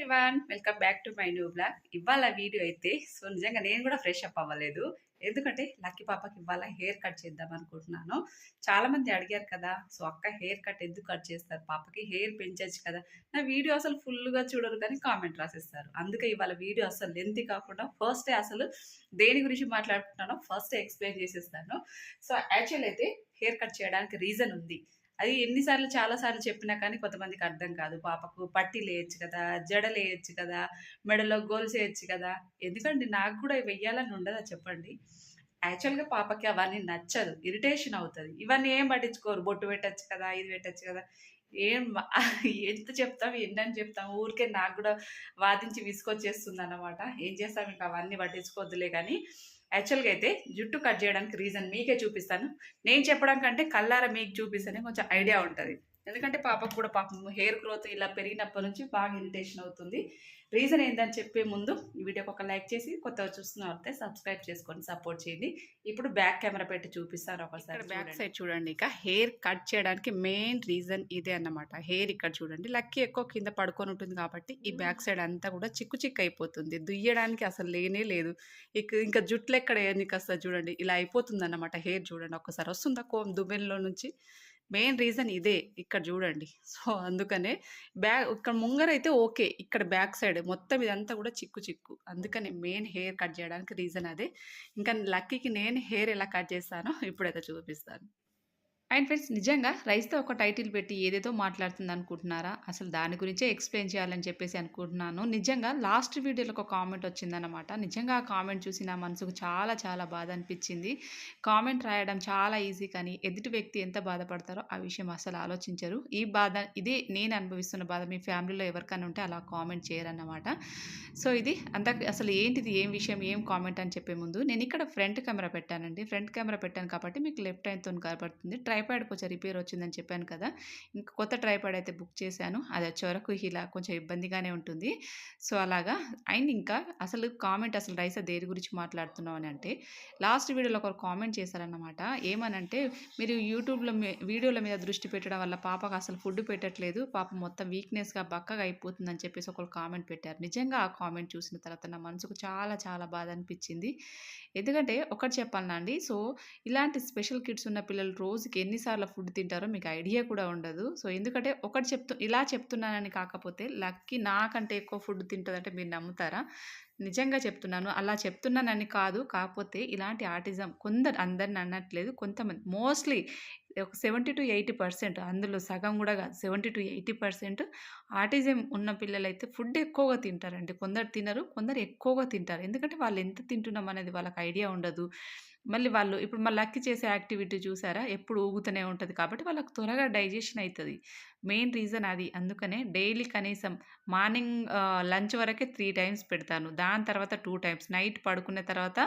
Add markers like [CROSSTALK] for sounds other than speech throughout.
Everyone welcome back to my new blog ఇవాళ video అయితే so నిజంగా నేను కూడా ఫ్రెష్ అప్ అవ్వలేదు. ఎందుకంటే లక్కీ పాపకి ఇవాళ హెయిర్ కట్ చేద్దాం అనుకుంటున్నాను. చాలా మంది అడిగారు కదా సో అక్క హెయిర్ కట్ ఎందుకు కట్ చేస్తారు? పాపకి హెయిర్ పెంచచ్చు కదా? నా వీడియో అసలు ఫుల్గా చూడరు కానీ కామెంట్ రాసేస్తారు. అందుకే ఇవాళ వీడియో అసలు లెంత్ కాకుండా ఫస్టే అసలు దేని గురించి మాట్లాడుకుంటున్నానో ఫస్ట్ ఎక్స్ప్లెయిన్ చేసేస్తాను. సో యాక్చువల్ అయితే హెయిర్ కట్ చేయడానికి రీజన్ ఉంది. అది ఎన్నిసార్లు చాలాసార్లు చెప్పినా కానీ కొంతమందికి అర్థం కాదు. పాపకు పట్టి లేయచ్చు కదా జడలు వేయచ్చు కదా మెడలో గోల్స్ వేయచ్చు కదా. ఎందుకండి? నాకు కూడా వెయ్యాలని ఉండదా చెప్పండి? యాక్చువల్గా పాపకి అవన్నీ నచ్చదు. ఇరిటేషన్ అవుతుంది. ఇవన్నీ ఏం పట్టించుకోరు? బొట్టు పెట్టచ్చు కదా ఇది పెట్టచ్చు కదా. ఏం [LAUGHS] ఎంత చెప్తాం ఎన్నని చెప్తాం? ఊరికే నాకు కూడా వాదించి విసుకొచ్చేస్తుంది అన్నమాట ఏం చేస్తాం? ఇంకా అవన్నీ పట్టించుకోవద్దులే కానీ యాక్చువల్గా అయితే జుట్టు కట్ చేయడానికి రీజన్ మీకే చూపిస్తాను. నేను చెప్పడం కంటే కల్లార మీకు చూపిస్తేనే కొంచెం ఐడియా ఉంటుంది. ఎందుకంటే పాపకు కూడా పాపం హెయిర్ గ్రోత్ ఇలా పెరిగినప్పటి నుంచి బాగా ఇరిటేషన్ అవుతుంది. రీజన్ ఏంటని చెప్పే ముందు ఈ వీడియోకి ఒక లైక్ చేసి కొత్తగా చూస్తున్న అయితే సబ్స్క్రైబ్ చేసుకొని సపోర్ట్ చేయండి. ఇప్పుడు బ్యాక్ కెమెరా పెట్టి చూపిస్తాను ఒకసారి బ్యాక్ సైడ్ చూడండి. ఇక హెయిర్ కట్ చేయడానికి మెయిన్ రీజన్ ఇదే అన్నమాట. హెయిర్ ఇక్కడ చూడండి. లక్కీ ఎక్కువ కింద పడుకొని ఉంటుంది కాబట్టి ఈ బ్యాక్ సైడ్ అంతా కూడా చిక్కు చిక్కు అయిపోతుంది. దుయ్యడానికి అసలు లేనే లేదు. ఇక ఇంకా జుట్లు ఎక్కడ నీకు వస్తుంది చూడండి. ఇలా అయిపోతుంది అన్నమాట హెయిర్ చూడండి. ఒకసారి వస్తుందా కోమ్ దువ్వెనలో నుంచి? మెయిన్ రీజన్ ఇదే ఇక్కడ చూడండి. సో అందుకనే బ్యాక్ ఇక్కడ ముంగర అయితే ఓకే. ఇక్కడ బ్యాక్ సైడ్ మొత్తం ఇదంతా కూడా చిక్కు చిక్కు. అందుకనే మెయిన్ హెయిర్ కట్ చేయడానికి రీజన్ అదే. ఇంకా లక్కీకి నేను హెయిర్ ఎలా కట్ చేస్తానో ఇప్పుడైతే చూపిస్తాను. అండ్ ఫ్రెండ్స్ నిజంగా రైస్తో ఒక టైటిల్ పెట్టి ఏదేదో మాట్లాడుతుంది అనుకుంటున్నారా అసలు దాని గురించే ఎక్స్ప్లెయిన్ చేయాలని చెప్పేసి అనుకుంటున్నాను. నిజంగా లాస్ట్ వీడియోలో ఒక కామెంట్ వచ్చిందనమాట నిజంగా ఆ కామెంట్ చూసి నా మనసుకు చాలా చాలా బాధ అనిపించింది. కామెంట్ రాయడం చాలా ఈజీ కానీ ఎదుటి వ్యక్తి ఎంత బాధపడతారో ఆ విషయం అసలు ఆలోచించరు. ఈ బాధ ఇదే నేను అనుభవిస్తున్న బాధ మీ ఫ్యామిలీలో ఎవరికైనా ఉంటే అలా కామెంట్ చేయరన్నమాట. సో ఇది అంత అసలు ఏంటిది ఏం విషయం ఏం కామెంట్ అని చెప్పే ముందు నేను ఇక్కడ ఫ్రంట్ కెమెరా పెట్టానండి. ఫ్రంట్ కెమెరా పెట్టాను కాబట్టి మీకు లెఫ్ట్ హ్యాండ్తో కనబడుతుంది ట్రై ట్రైపాడ్ కొంచెం రిపేర్ వచ్చిందని చెప్పాను కదా. ఇంకా కొత్త ట్రైపాడ్ అయితే బుక్ చేశాను. అది వచ్చే వరకు ఇలా కొంచెం ఇబ్బందిగానే ఉంటుంది. సో అలాగా అండ్ ఇంకా అసలు కామెంట్ అసలు రైసా దేని గురించి మాట్లాడుతున్నాం అని అంటే లాస్ట్ వీడియోలో ఒకరు కామెంట్ చేశారన్నమాట. ఏమనంటే మీరు యూట్యూబ్లో మీ- వీడియోల మీద దృష్టి పెట్టడం వల్ల పాపకు అసలు ఫుడ్ పెట్టట్లేదు. పాప మొత్తం వీక్నెస్గా బక్కగా అయిపోతుందని చెప్పేసి ఒకరు కామెంట్ పెట్టారు. నిజంగా ఆ కామెంట్ చూసిన తర్వాత నా మనసుకు చాలా చాలా బాధ అనిపించింది. ఎందుకంటే ఒకటి చెప్పాలన్నా అండి? సో ఇలాంటి స్పెషల్ కిడ్స్ ఉన్న పిల్లలు రోజుకి ఎన్నిసార్లు ఫుడ్ తింటారో మీకు ఐడియా కూడా ఉండదు. సో ఎందుకంటే ఒకటి చెప్తూ ఇలా చెప్తున్నానని కాకపోతే లక్కీ నాకంటే ఎక్కువ ఫుడ్ తింటుందంటే మీరు నమ్ముతారా? నిజంగా చెప్తున్నాను. అలా చెప్తున్నానని కాదు. కాకపోతే ఇలాంటి ఆర్టిజం కొందరు అందరిని అనట్లేదు. కొంతమంది మోస్ట్లీ ఒక సెవెంటీ టు ఎయిటీ పర్సెంట్ అందులో సగం కూడా కాదు seventy to eighty percent autism ఉన్న పిల్లలైతే ఫుడ్ ఎక్కువగా తింటారండి. కొందరు తినరు కొందరు ఎక్కువగా తింటారు. ఎందుకంటే వాళ్ళు ఎంత తింటున్నాం అనేది వాళ్ళకి ఐడియా ఉండదు. మళ్ళీ వాళ్ళు ఇప్పుడు మా లక్కి చేసే యాక్టివిటీ చూసారా? ఎప్పుడు ఊగుతూనే ఉంటుంది కాబట్టి వాళ్ళకి త్వరగా డైజెషన్ అవుతుంది మెయిన్ రీజన్ అది. అందుకనే డైలీ కనీసం మార్నింగ్ లంచ్ వరకే త్రీ టైమ్స్ పెడతాను. దాని తర్వాత టూ టైమ్స్. నైట్ పడుకున్న తర్వాత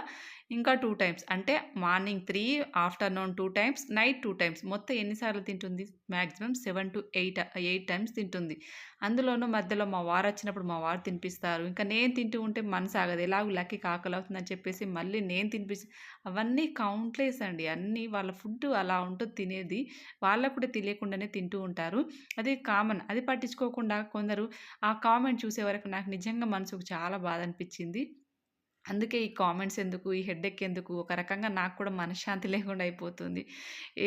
ఇంకా టూ టైమ్స్. అంటే morning three afternoon two times night two times. మొత్తం ఎన్నిసార్లు తింటుంది? Maximum seven to eight eight times తింటుంది. అందులోనూ మధ్యలో మా వారు వచ్చినప్పుడు మా వారు తినిపిస్తారు. ఇంకా నేను తింటూ ఉంటే మనసు ఆగదు. ఎలాగో లక్కీ కాకలు అవుతుందని చెప్పేసి మళ్ళీ నేను తినిపిస్తే. అవన్నీ కౌంట్లెస్ అండి. అన్నీ వాళ్ళ ఫుడ్ అలా ఉంటుంది తినేది. వాళ్ళకు కూడా తెలియకుండానే తింటూ ఉంటారు. అది కామన్. అది పట్టించుకోకుండా కొందరు ఆ కామెంట్ చూసే వరకు నాకు నిజంగా మనసుకు చాలా బాధ అనిపించింది. అందుకే ఈ కామెంట్స్ ఎందుకు ఈ హెడ్ఎక్ ఎందుకు ఒక రకంగా నాకు కూడా మనశ్శాంతి [LAUGHS] లేకుండా అయిపోతుంది.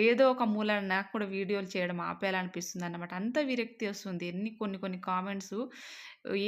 ఏదో ఒక మూల నాకు కూడా వీడియోలు చేయడం ఆపేయాలనిపిస్తుంది అన్నమాట అంత విరక్తి వస్తుంది. ఎన్ని కొన్ని కొన్ని కామెంట్స్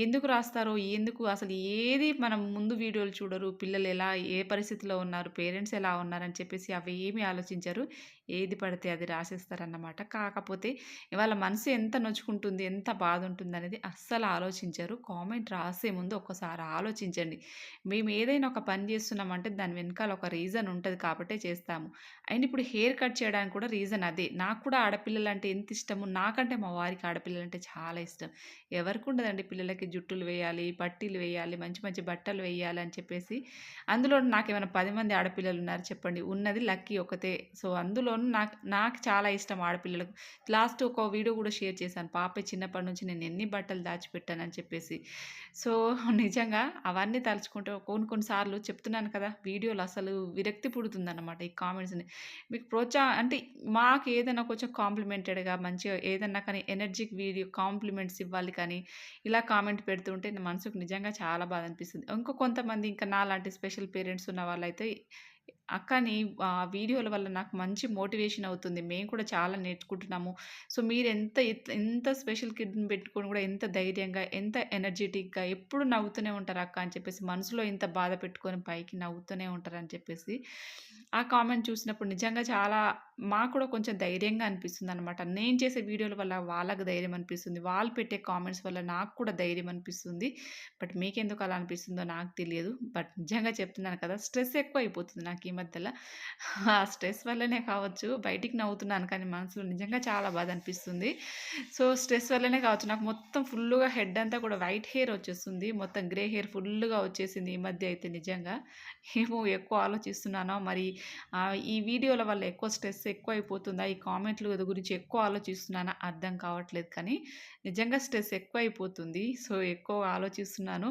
ఎందుకు రాస్తారో ఎందుకు అసలు ఏది మనం ముందు వీడియోలు చూడరు పిల్లలు ఎలా ఏ పరిస్థితిలో ఉన్నారు పేరెంట్స్ ఎలా ఉన్నారని చెప్పేసి అవి ఏమీ ఆలోచించరు. ఏది పడితే అది రాసేస్తారన్నమాట. కాకపోతే వాళ్ళ మనసు ఎంత నొచ్చుకుంటుంది ఎంత బాధ ఉంటుంది అనేది అస్సలు ఆలోచించరు. కామెంట్ రాసే ముందు ఒక్కసారి ఆలోచించండి. మేము ఏదైనా ఒక పని చేస్తున్నామంటే దాని వెనకాల ఒక రీజన్ ఉంటుంది కాబట్టే చేస్తాము. అండ్ ఇప్పుడు హెయిర్ కట్ చేయడానికి కూడా రీజన్ అదే. నాకు కూడా ఆడపిల్లలు అంటే ఎంత ఇష్టము? నాకంటే మా వారికి ఆడపిల్లలు అంటే చాలా ఇష్టం. ఎవరికి ఉండదండి పిల్లలకి జుట్టులు వేయాలి పట్టీలు వేయాలి మంచి మంచి బట్టలు వేయాలి అని చెప్పేసి అందులో నాకేమైనా పది మంది ఆడపిల్లలు ఉన్నారు చెప్పండి. ఉన్నది లక్కీ ఒకతే. సో అందులో అందులోనూ నాకు నాకు చాలా ఇష్టం ఆడపిల్లలకు. లాస్ట్ ఒక వీడియో కూడా షేర్ చేశాను. పాప చిన్నప్పటి నుంచి నేను ఎన్ని బట్టలు దాచిపెట్టానని చెప్పేసి. సో నిజంగా అవన్నీ తలుచుకుంటే కొన్ని కొన్నిసార్లు చెప్తున్నాను కదా వీడియోలు అసలు విరక్తి పుడుతుందన్నమాట ఈ కామెంట్స్ని. మీకు ప్రోత్సాహం అంటే మాకు ఏదైనా కొంచెం కాంప్లిమెంటెడ్గా మంచిగా ఏదన్నా కానీ ఎనర్జిక్ వీడియో కాంప్లిమెంట్స్ ఇవ్వాలి కానీ ఇలా కామెంట్ పెడుతుంటే నా మనసుకు నిజంగా చాలా బాధ అనిపిస్తుంది. ఇంకో కొంతమంది ఇంకా నాలాంటి స్పెషల్ పేరెంట్స్ ఉన్న వాళ్ళైతే అక్కని ఆ వీడియోల వల్ల నాకు మంచి మోటివేషన్ అవుతుంది. మేము కూడా చాలా నేర్చుకుంటున్నాము. సో మీరు ఎంత ఎంత స్పెషల్ కిడ్ని పెట్టుకొని కూడా ఎంత ధైర్యంగా ఎంత ఎనర్జెటిక్గా ఎప్పుడు నవ్వుతూనే ఉంటారు అక్క అని చెప్పేసి మనసులో ఇంత బాధ పెట్టుకొని పైకి నవ్వుతూనే ఉంటారు అని చెప్పేసి ఆ కామెంట్ చూసినప్పుడు నిజంగా చాలా మాకు కూడా కొంచెం ధైర్యంగా అనిపిస్తుంది అనమాట నేను చేసే వీడియోల వల్ల వాళ్ళకు ధైర్యం అనిపిస్తుంది. వాళ్ళు పెట్టే కామెంట్స్ వల్ల నాకు కూడా ధైర్యం అనిపిస్తుంది. బట్ మీకెందుకు అలా అనిపిస్తుందో నాకు తెలియదు. బట్ నిజంగా చెప్తున్నాను కదా స్ట్రెస్ ఎక్కువ అయిపోతుంది నాకు ఈ మధ్యలో. ఆ స్ట్రెస్ వల్లనే కావచ్చు. బయటికి నవ్వుతున్నాను కానీ మనసులో నిజంగా చాలా బాధ అనిపిస్తుంది. సో స్ట్రెస్ వల్లనే కావచ్చు. నాకు మొత్తం ఫుల్గా హెడ్ అంతా కూడా వైట్ హెయిర్ వచ్చేస్తుంది. మొత్తం గ్రే హెయిర్ ఫుల్గా వచ్చేసింది ఈ మధ్య అయితే నిజంగా. ఏమో ఎక్కువ ఆలోచిస్తున్నానో మరి ఈ వీడియోల వల్ల ఎక్కువ స్ట్రెస్ ఎక్కువ అయిపోతుందా ఈ కామెంట్ల గురించి ఎక్కువ ఆలోచిస్తున్నానా? అర్థం కావట్లేదు కానీ నిజంగా స్ట్రెస్ ఎక్కువ అయిపోతుంది సో ఎక్కువ ఆలోచిస్తున్నాను.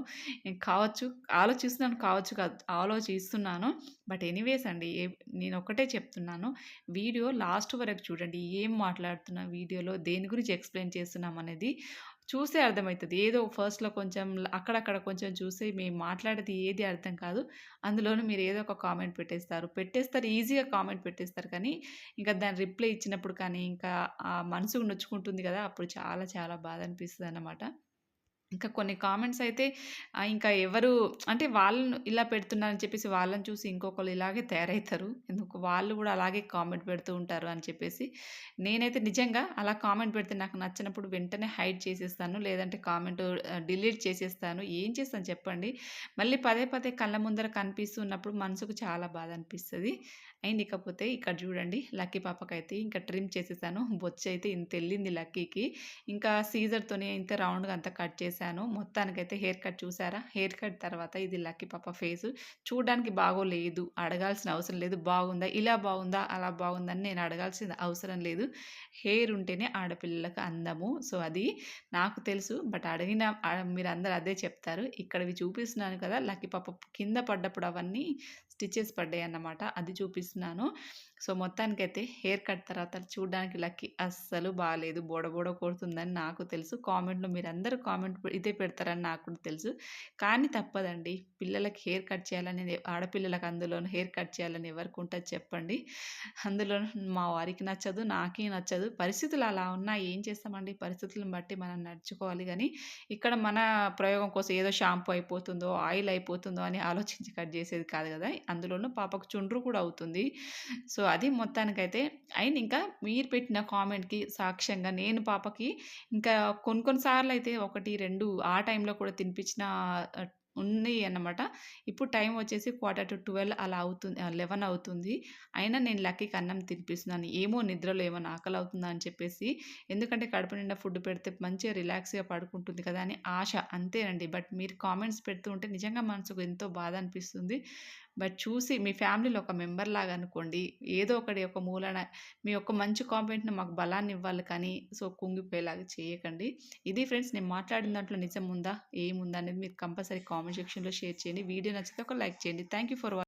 కావచ్చు ఆలోచిస్తున్నాను కావచ్చు కాదు ఆలోచిస్తున్నాను. బట్ ఎనీవేస్ అండి ఏ నేను ఒకటే చెప్తున్నాను. వీడియో లాస్ట్ వరకు చూడండి ఏం మాట్లాడుతున్నా వీడియోలో దేని గురించి ఎక్స్ప్లెయిన్ చేస్తున్నాం అనేది చూసే అర్థమవుతుంది ఏదో ఫస్ట్లో కొంచెం అక్కడక్కడ కొంచెం చూసి మేము మాట్లాడేది ఏది అర్థం కాదు. అందులోనూ మీరు ఏదో ఒక కామెంట్ పెట్టేస్తారు. పెట్టేస్తారు ఈజీగా కామెంట్ పెట్టేస్తారు కానీ ఇంకా దాని రిప్లై ఇచ్చినప్పుడు కానీ ఇంకా ఆ మనసుకు నొచ్చుకుంటుంది కదా అప్పుడు చాలా చాలా బాధ అనిపిస్తుంది అన్నమాట ఇంకా కొన్ని కామెంట్స్ అయితే ఇంకా ఎవరు అంటే వాళ్ళను ఇలా పెడుతున్నారని చెప్పేసి వాళ్ళని చూసి ఇంకొకరు ఇలాగే తయారవుతారు. ఎందుకు? వాళ్ళు కూడా అలాగే కామెంట్ పెడుతూ ఉంటారు అని చెప్పేసి. నేనైతే నిజంగా అలా కామెంట్ పెడితే నాకు నచ్చినప్పుడు వెంటనే హైడ్ చేసేస్తాను. లేదంటే కామెంట్ డిలీట్ చేసేస్తాను. ఏం చేస్తాను చెప్పండి? మళ్ళీ పదే పదే కళ్ళ ముందర కనిపిస్తున్నప్పుడు మనసుకు చాలా బాధ అనిపిస్తుంది. అండ్ ఇకపోతే ఇక్కడ చూడండి లక్కీ పాపకైతే ఇంకా ట్రిమ్ చేసేసాను. బొచ్చ అయితే ఇంత వెళ్ళింది లక్కీకి. ఇంకా సీజర్తోనే ఇంత రౌండ్గా అంతా కట్ చేసి చేశాను. మొత్తానికైతే హెయిర్ కట్ చూసారా? హెయిర్ కట్ తర్వాత ఇది లక్కీ పాప ఫేస్. చూడడానికి బాగోలేదు. అడగాల్సిన అవసరం లేదు. బాగుందా? ఇలా బాగుందా? అలా బాగుందా? అని నేను అడగాల్సిన అవసరం లేదు. హెయిర్ ఉంటేనే ఆడపిల్లలకు అందము. సో అది నాకు తెలుసు. బట్ అడిగిన మీరు అందరు అదే చెప్తారు. ఇక్కడవి చూపిస్తున్నాను కదా లక్కీ పాప కింద పడ్డప్పుడు అవన్నీ స్టిచెస్ పడ్డాయి అన్నమాట. అది చూపిస్తున్నాను. సో మొత్తానికైతే హెయిర్ కట్ తర్వాత చూడడానికి లక్కీ అస్సలు బాగాలేదు బోడ బోడ కొడుతుందని నాకు తెలుసు. కామెంట్లో మీరు అందరూ కామెంట్ ఇదే పెడతారని నాకు కూడా తెలుసు. కానీ తప్పదండి. పిల్లలకి హెయిర్ కట్ చేయాలని ఆడపిల్లలకు అందులోనూ హెయిర్ కట్ చేయాలని ఎవరికి ఉంటుంది చెప్పండి. అందులో మా వారికి నచ్చదు నాకే నచ్చదు. పరిస్థితులు అలా ఉన్నా ఏం చేస్తామండి? పరిస్థితులను బట్టి మనం నడుచుకోవాలి కానీ ఇక్కడ మన ప్రయోగం కోసం ఏదో షాంపూ అయిపోతుందో ఆయిల్ అయిపోతుందో అని ఆలోచించి కట్ చేసేది కాదు కదా. అందులోనూ పాపకు చుండ్రు కూడా అవుతుంది. సో అది మొత్తానికైతే అండ్ ఇంకా మీరు పెట్టిన కామెంట్కి సాక్ష్యంగా నేను పాపకి ఇంకా కొన్ని కొన్నిసార్లు అయితే ఒకటి రెండు ఆ టైంలో కూడా తినిపించిన ఉన్నాయి అన్నమాట. ఇప్పుడు టైం వచ్చేసి క్వార్టర్ టు ట్వెల్వ్ అలా అవుతుంది లెవెన్ అవుతుంది. అయినా నేను లక్కీకి అన్నం తినిపిస్తున్నాను. ఏమో నిద్రలో ఏమైనా ఆకలి అవుతుందా అని చెప్పేసి ఎందుకంటే కడుపు నిండా ఫుడ్ పెడితే మంచిగా రిలాక్స్గా పడుకుంటుంది కదా అని ఆశ అంతేనండి. బట్ మీరు కామెంట్స్ పెడుతూ ఉంటే నిజంగా మనసుకు ఎంతో బాధ అనిపిస్తుంది. బట్ చూసి మీ ఫ్యామిలీలో ఒక మెంబర్ లాగా అనుకోండి. ఏదో ఒకటి ఒక మూలన మీ యొక్క మంచి కామెంట్ని మాకు బలాన్ని ఇవ్వాలి కానీ సో కుంగిపోయేలాగా చేయకండి. ఇది ఫ్రెండ్స్ నేను మాట్లాడిన దాంట్లో నిజం ఉందా ఏముందా అనేది మీరు కంపల్సరీ కామెంట్ సెక్షన్లో షేర్ చేయండి. వీడియో నచ్చితే ఒక లైక్ చేయండి. Thank you for